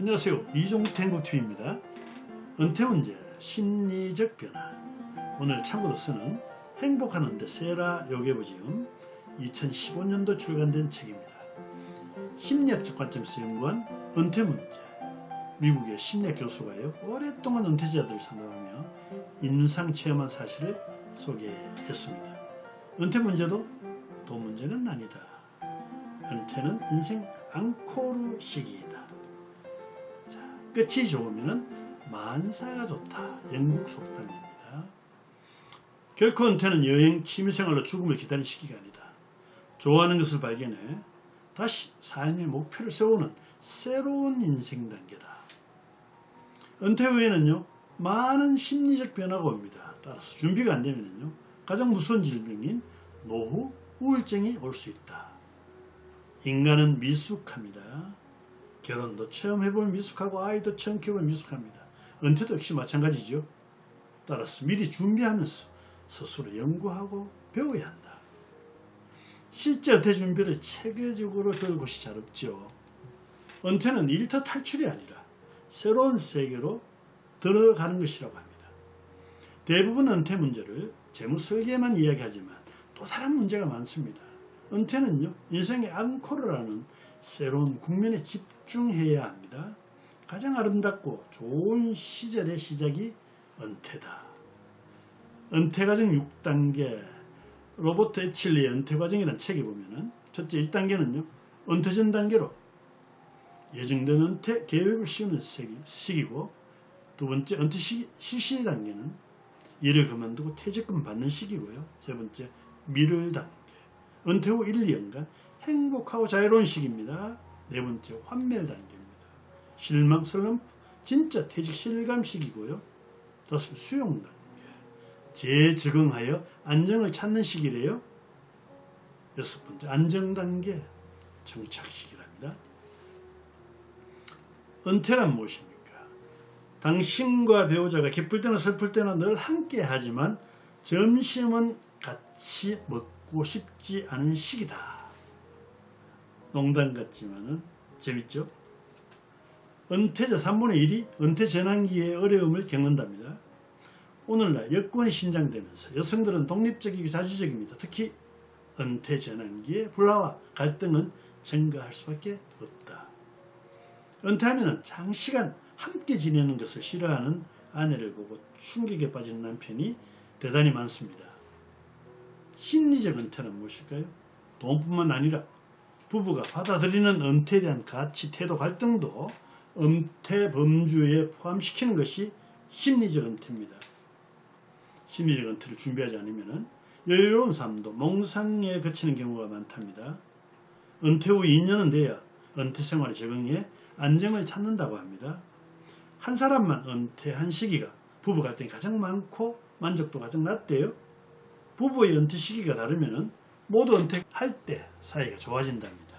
안녕하세요. 이종태행복TV입니다. 은퇴 문제, 심리적 변화. 오늘 참고로 쓰는 행복하는데 세라 요괴부지음 2015년도 출간된 책입니다. 심리학적 관점에서 연구한 은퇴 문제. 미국의 심리학 교수가요, 오랫동안 은퇴자들을 상담하며 임상 체험한 사실을 소개했습니다. 은퇴 문제도 돈 문제는 아니다. 은퇴는 인생 앙코르 시기이다. 자, 끝이 좋으면 만사가 좋다. 영국 속담입니다. 결코 은퇴는 여행, 취미생활로 죽음을 기다리는 시기가 아니다. 좋아하는 것을 발견해 다시 삶의 목표를 세우는 새로운 인생 단계다. 은퇴 후에는요, 많은 심리적 변화가 옵니다. 따라서 준비가 안 되면요, 가장 무서운 질병인 노후, 우울증이 올 수 있다. 인간은 미숙합니다. 결혼도 처음 해보면 미숙하고 아이도 처음 키우면 미숙합니다. 은퇴도 역시 마찬가지죠. 따라서 미리 준비하면서 스스로 연구하고 배워야 한다. 실제 은퇴 준비를 체계적으로 들 곳이 잘 없죠. 은퇴는 일터 탈출이 아니라 새로운 세계로 들어가는 것이라고 합니다. 대부분 은퇴 문제를 재무 설계만 이야기하지만 또 다른 문제가 많습니다. 은퇴는요, 인생의 앙코르라는 새로운 국면에 집중해야 합니다. 가장 아름답고 좋은 시절의 시작이 은퇴다. 은퇴과정 6단계 로버트 에칠리의 은퇴과정이라는 책에 보면은 첫째 1단계는요, 은퇴 전 단계로 예정된 은퇴 계획을 씌우는 시기고 두 번째 은퇴 시, 실시 단계는 일을 그만두고 퇴직금 받는 시기고요. 세 번째 미를 단계 은퇴 후 1, 2년간 행복하고 자유로운 시기입니다. 네 번째 환멸 단계입니다. 실망, 슬럼프, 진짜 퇴직 실감 시기고요. 다섯 수용 단계. 재적응하여 안정을 찾는 시기래요. 여섯 번째 안정 단계 정착 시기랍니다. 은퇴란 무엇입니까? 당신과 배우자가 기쁠 때나 슬플 때나 늘 함께 하지만 점심은 같이 먹고 싶지 않은 시기다. 농담 같지만은 재밌죠? 은퇴자 3분의 1이 은퇴 전환기의 어려움을 겪는답니다. 오늘날 여권이 신장되면서 여성들은 독립적이고 자주적입니다. 특히 은퇴 전환기의 불화와 갈등은 증가할 수밖에 없다. 은퇴하면 장시간 함께 지내는 것을 싫어하는 아내를 보고 충격에 빠지는 남편이 대단히 많습니다. 심리적 은퇴는 무엇일까요? 돈뿐만 아니라 부부가 받아들이는 은퇴에 대한 가치, 태도, 갈등도 은퇴 범주에 포함시키는 것이 심리적 은퇴입니다. 심리적 은퇴를 준비하지 않으면 여유로운 삶도 몽상에 그치는 경우가 많답니다. 은퇴 후 2년은 돼야 은퇴 생활에 적응해 안정을 찾는다고 합니다. 한 사람만 은퇴한 시기가 부부 갈등이 가장 많고 만족도 가장 낮대요. 부부의 은퇴 시기가 다르면 모두 은퇴할 때 사이가 좋아진답니다.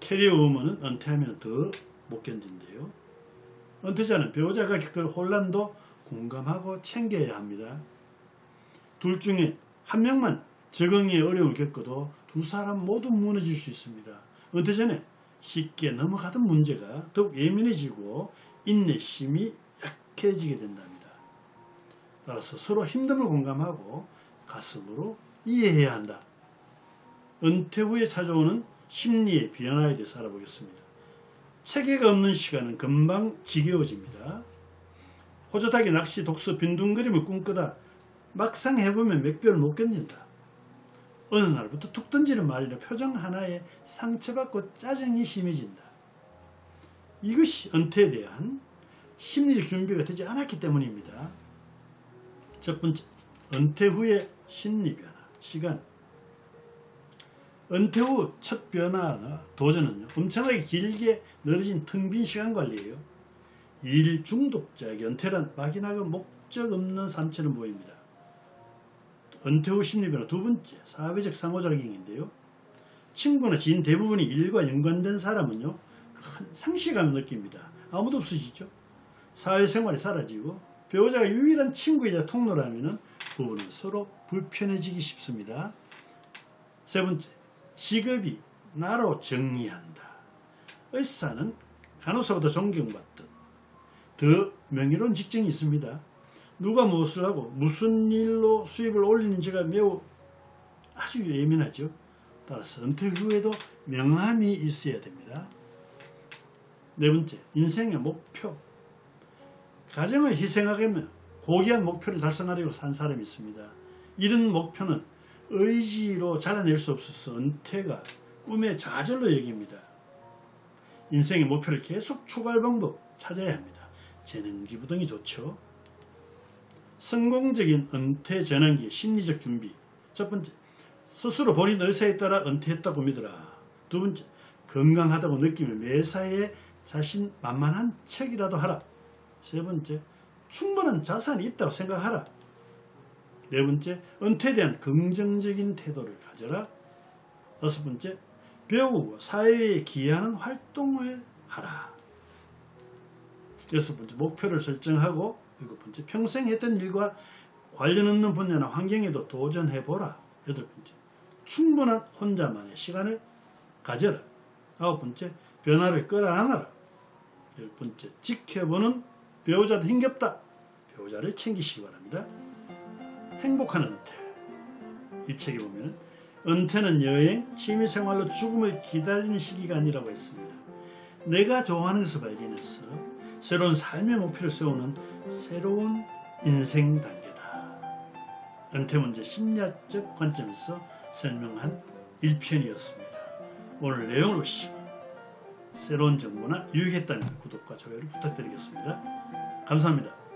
캐리어 우먼은 은퇴하면 더 못 견딘대요. 은퇴자는 배우자가 겪을 혼란도 공감하고 챙겨야 합니다. 둘 중에 한 명만 적응에 어려움을 겪어도 두 사람 모두 무너질 수 있습니다. 은퇴 전에 쉽게 넘어가던 문제가 더욱 예민해지고 인내심이 약해지게 된답니다. 따라서 서로 힘듦을 공감하고 가슴으로 이해해야 한다. 은퇴 후에 찾아오는 심리의 변화에 대해서 알아보겠습니다. 체계가 없는 시간은 금방 지겨워집니다. 호젓하게 낚시, 독서, 빈둥거림을 꿈꾸다 막상 해보면 몇 개월 못 견딘다. 어느 날부터 툭 던지는 말이나 표정 하나에 상처받고 짜증이 심해진다. 이것이 은퇴에 대한 심리적 준비가 되지 않았기 때문입니다. 첫 번째, 은퇴 후의 심리 변화, 시간. 은퇴 후 첫 변화나 도전은요, 엄청나게 길게 늘어진 텅 빈 시간 관리예요. 일 중독자에게 은퇴란 막연하고 목적 없는 삶처럼 보입니다. 은퇴 후 심리 변화 두 번째, 사회적 상호작용인데요. 친구나 지인 대부분이 일과 연관된 사람은요, 큰 상실감을 느낍니다. 아무도 없어지죠. 사회생활이 사라지고 배우자가 유일한 친구이자 통로라면 부부는 서로 불편해지기 쉽습니다. 세 번째, 직업이 나로 정리한다. 의사는 간호사보다 존경받듯 더 명예로운 직장이 있습니다. 누가 무엇을 하고 무슨 일로 수입을 올리는지가 매우 아주 예민하죠. 따라서 은퇴 후에도 명함이 있어야 됩니다. 네 번째, 인생의 목표. 가정을 희생하겠며 고귀한 목표를 달성하려고 산 사람이 있습니다. 이런 목표는 의지로 자라낼 수 없어서 은퇴가 꿈의 좌절로 여깁니다. 인생의 목표를 계속 추구할 방법 찾아야 합니다. 재능 기부등이 좋죠. 성공적인 은퇴 전환기 심리적 준비. 첫 번째, 스스로 본인 의사에 따라 은퇴했다고 믿어라. 두 번째, 건강하다고 느끼며 매사에 자신 만만한 책이라도 하라. 세 번째, 충분한 자산이 있다고 생각하라. 네 번째, 은퇴에 대한 긍정적인 태도를 가져라. 다섯 번째, 배우고 사회에 기여하는 활동을 하라. 여섯 번째, 목표를 설정하고 일곱 번째, 평생 했던 일과 관련 없는 분야나 환경에도 도전해보라. 여덟 번째, 충분한 혼자만의 시간을 가져라. 아홉 번째, 변화를 끌어안아라. 열 번째, 지켜보는 배우자도 힘겹다. 배우자를 챙기시기 바랍니다. 행복한 은퇴. 이 책에 보면 은퇴는 여행, 취미생활로 죽음을 기다리는 시기가 아니라고 했습니다. 내가 좋아하는 것을 발견해서 새로운 삶의 목표를 세우는 새로운 인생 단계다. 은퇴 문제 심리학적 관점에서 설명한 1편이었습니다. 오늘 내용을 보시고 새로운 정보나 유익했다면 구독과 좋아요를 부탁드리겠습니다. 감사합니다.